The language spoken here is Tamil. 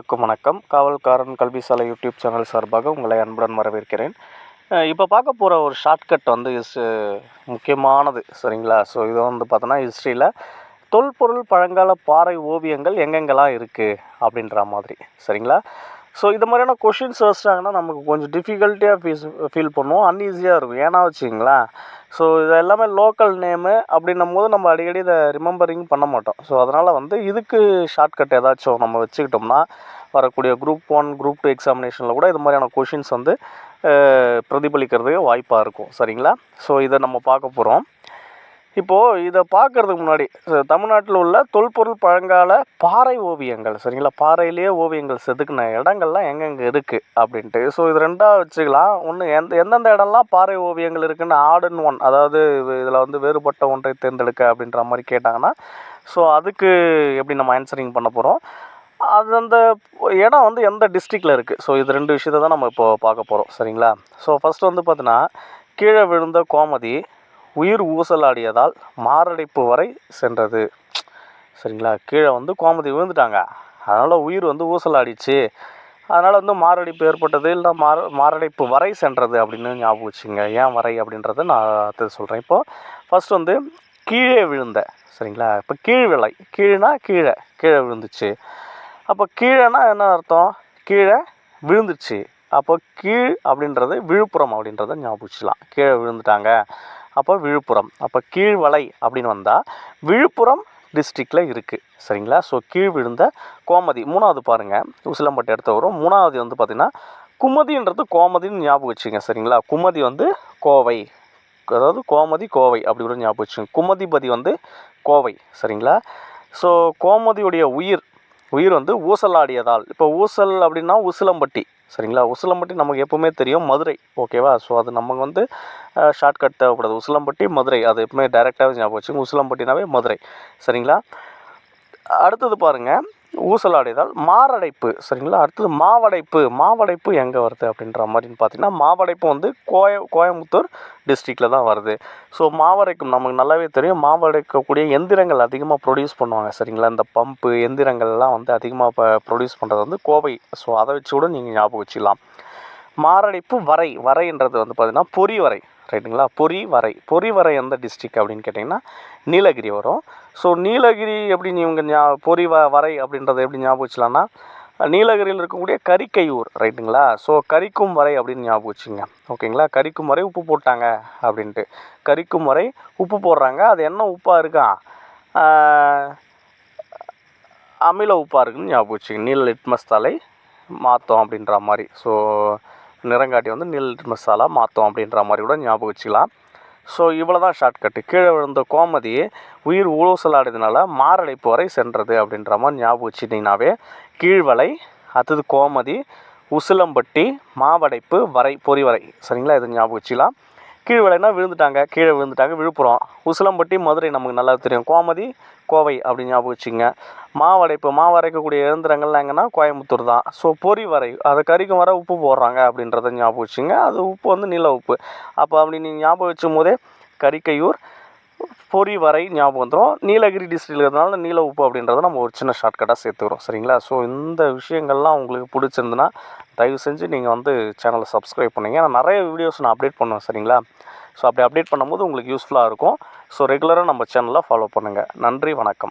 அனைவருக்கும் வணக்கம். காவல்காரன் கல்வி சாலை யூடியூப் சேனல் சார்பாக உங்களை அன்புடன் வரவேற்கிறேன். இப்போ பார்க்க போகிற ஒரு ஷார்ட்கட் வந்து இஸ் முக்கியமானது. சரிங்களா? ஸோ இது வந்து பார்த்தோன்னா ஹிஸ்ட்ரியில் தொல்பொருள் பழங்கால பாறை ஓவியங்கள் எங்கெங்கெல்லாம் இருக்குது அப்படின்ற மாதிரி. சரிங்களா? ஸோ இது மாதிரியான கொஷின்ஸ் வச்சிட்டாங்கன்னா நமக்கு கொஞ்சம் டிஃபிகல்ட்டியாக ஃபீஸ் ஃபீல் பண்ணுவோம். அன்ஈஸியாக இருக்கும். ஏன்னா வச்சுங்களேன் ஸோ இது எல்லாமே லோக்கல் நேமு அப்படின்னும் போது நம்ம அடிக்கடி இதை ரிமெம்பரிங் பண்ண மாட்டோம். ஸோ அதனால் வந்து இதுக்கு ஷார்ட்கட் ஏதாச்சும் நம்ம வச்சுக்கிட்டோம்னா வரக்கூடிய குரூப் ஒன் குரூப் டூ எக்ஸாமினேஷனில் கூட இது மாதிரியான கொஷின்ஸ் வந்து பிரதிபலிக்கிறதுக்கு வாய்ப்பாக இருக்கும். சரிங்களா? ஸோ இதை நம்ம பார்க்க போகிறோம் இப்போது இதை பார்க்குறதுக்கு முன்னாடி தமிழ்நாட்டில் உள்ள தொல்பொருள் பழங்கால பாறை ஓவியங்கள் சரிங்களா? பாறையிலேயே ஓவியங்கள் செதுக்கின இடங்கள்லாம் எங்கெங்கே இருக்குது அப்படின்ட்டு. ஸோ இது ரெண்டாக வச்சுக்கலாம். ஒன்று எந்த எந்தெந்த இடம்லாம் பாறை ஓவியங்கள் இருக்குன்னு ஆடன் ஒன் அதாவது இதில் வந்து வேறுபட்ட ஒன்றை தேர்ந்தெடுக்க அப்படின்ற மாதிரி கேட்டாங்கன்னா ஸோ அதுக்கு எப்படி நம்ம ஆன்சரிங் பண்ண போகிறோம் அது அந்த இடம் வந்து எந்த டிஸ்ட்ரிக்டில் இருக்குது ஸோ இது ரெண்டு விஷயத்தை தான் நம்ம இப்போ பார்க்க போகிறோம் சரிங்களா? ஸோ ஃபஸ்ட் வந்து பார்த்தீங்கன்னா கீழே விழுந்த கோமதி உயிர் ஊசலாடியதால் மாரடைப்பு வரை சென்றது. சரிங்களா? கீழே வந்து கோமதி விழுந்துட்டாங்க. அதனால் உயிர் வந்து ஊசலாடிச்சு. அதனால் வந்து மாரடைப்பு ஏற்பட்டது இல்லை மார மாரடைப்பு வரை சென்றது அப்படின்னு ஞாபகம் வச்சுங்க ஏன் வரை அப்படின்றத நான் அடுத்தது சொல்கிறேன் இப்போது ஃபஸ்ட் வந்து கீழே விழுந்த சரிங்களா? இப்போ கீழ் விலை கீழ்னா கீழே கீழே விழுந்துச்சு. அப்போ கீழேனா என்ன அர்த்தம்? கீழே விழுந்துச்சு. அப்போ கீழ் அப்படின்றது விழுப்புரம் அப்படின்றத ஞாபகம் வச்சுக்கலாம். கீழே விழுந்துட்டாங்க. அப்போ விழுப்புரம். அப்போ கீழ்வலை அப்படின்னு வந்தால் விழுப்புரம் டிஸ்ட்ரிக்டில் இருக்குது சரிங்களா? ஸோ கீழ் விழுந்த கோமதி. மூணாவது பாருங்கள் உசிலம்பட்டு இடத்த வரும் மூணாவது வந்து பார்த்திங்கன்னா குமதின்றது கோமதின்னு ஞாபகம் வச்சுங்க. சரிங்களா? குமதி வந்து கோவை. அதாவது கோமதி கோவை அப்படி கூட ஞாபகம் வச்சுங்க. குமதிபதி வந்து கோவை. சரிங்களா? ஸோ கோமதியுடைய உயிர் உயிர் வந்து ஊசலாடியதால். இப்போ ஊசல் அப்படின்னா உசிலம்பட்டி. சரிங்களா? உசிலம்பட்டி நமக்கு எப்போவுமே தெரியும். மதுரை. ஓகேவா ஸோ அது நமக்கு வந்து ஷார்ட்கட் தேவைப்படுது. உசிலம்பட்டி மதுரை. அது எப்பவுமே டைரெக்டாகவே ஞாபகம் வச்சுங்க உசிலம்பட்டினாவே மதுரை. சரிங்களா? அடுத்தது பாருங்கள் ஊசலாடியதால் மாரடைப்பு சரிங்களா? அடுத்தது மாவடைப்பு மாவடைப்பு எங்கே வருது அப்படின்ற மாதிரின்னு பார்த்தீங்கன்னா மாவடைப்பு வந்து கோய கோயம்புத்தூர் டிஸ்ட்ரிக்டில் தான் வருது. ஸோ மாவடைக்கும் நமக்கு நல்லாவே தெரியும் மாவடைக்கக்கூடிய எந்திரங்கள் அதிகமாக ப்ரொடியூஸ் பண்ணுவாங்க சரிங்களா? இந்த பம்பு எந்திரங்கள்லாம் வந்து அதிகமாக இப்போ ப்ரொடியூஸ் பண்ணுறது வந்து கோவை. ஸோ அதை வச்சு கூட நீங்கள் ஞாபகம் வச்சுக்கலாம். மாரடைப்பு வரை வரைன்றது வந்து பார்த்திங்கன்னா பொறி வரை. ரைட்டுங்களா பொறி வரை பொறி வரை எந்த டிஸ்ட்ரிக் அப்படின்னு கேட்டிங்கன்னா நீலகிரி வரும். ஸோ நீலகிரி எப்படி இவங்க ஞா பொறி வ வரை அப்படின்றத எப்படி ஞாபகம் வச்சலான்னா நீலகிரியில் இருக்கக்கூடிய கரிக்கையூர் ரைட்டுங்களா ஸோ கரிக்கும் வரை அப்படின்னு ஞாபகம் வச்சுங்க ஓகேங்களா கரிக்கும் வரை உப்பு போட்டாங்க அப்படின்ட்டு. கரிக்கும் வரை உப்பு போடுறாங்க. அது என்ன உப்பாக இருக்கா? அமில உப்பாக இருக்குன்னு ஞாபகம் வச்சுங்க நீல லிட்மஸ் தலை மாற்றோம் அப்படின்ற மாதிரி. ஸோ நிறங்காட்டி வந்து நீல் மசாலா மாற்றோம் அப்படின்ற மாதிரி கூட ஞாபகம் வச்சுக்கலாம். ஸோ இவ்வளோ தான் ஷார்ட்கட்டு கீழே விழுந்த கோமதி உயிர் ஊசலாடுறதுனால மாரடைப்பு வரை சென்றது அப்படின்ற மாதிரி ஞாபகம் வச்சுட்டிங்கனாவே கீழ்வலை அடுத்தது கோமதி உசிலம்பட்டி மாவடைப்பு வரை பொறிவரை சரிங்களா? இது ஞாபகம் வச்சுக்கலாம். கீழ்வலைனா விழுந்துட்டாங்க. கீழே விழுந்துட்டாங்க. விழுப்புரம். உசிலம்பட்டி மதுரை நமக்கு நல்லா தெரியும். கோமதி கோவை அப்படின்னு ஞாபகம் வச்சுங்க மாவடைப்பு மாவரைக்கக்கூடிய இயந்திரங்கள்லாம் எங்கன்னா கோயம்புத்தூர் தான். ஸோ பொறி வரை அதை கறிக்கும் வர உப்பு போடுறாங்க அப்படின்றத ஞாபகம் வச்சுங்க அது உப்பு வந்து நில உப்பு. அப்போ அப்படி நீங்கள் ஞாபகம் வச்சும் போதே கறிக்கையூர் பொறி வரை ஞாபகம் வந்துடும் நீலகிரி டிஸ்ட்ரிக்டில் இருக்கிறதுனால நீல உப்பு அப்படின்றத நம்ம ஒரு சின்ன ஷார்ட்கட்டாக சேர்த்துக்கிறோம் சரிங்களா? ஸோ இந்த விஷயங்கள்லாம் உங்களுக்கு பிடிச்சிருந்துன்னா தயவு செஞ்சு நீங்கள் வந்து சேனலை சப்ஸ்கிரைப் பண்ணுங்கள் ஏன்னா நிறைய வீடியோஸ் நான் அப்டேட் பண்ணுவேன் சரிங்களா? ஸோ அப்படி அப்டேட் பண்ணும்போது உங்களுக்கு யூஸ்ஃபுல்லாக இருக்கும். ஸோ ரெகுலராக நம்ம சேனலை ஃபாலோ பண்ணுங்கள் நன்றி வணக்கம்.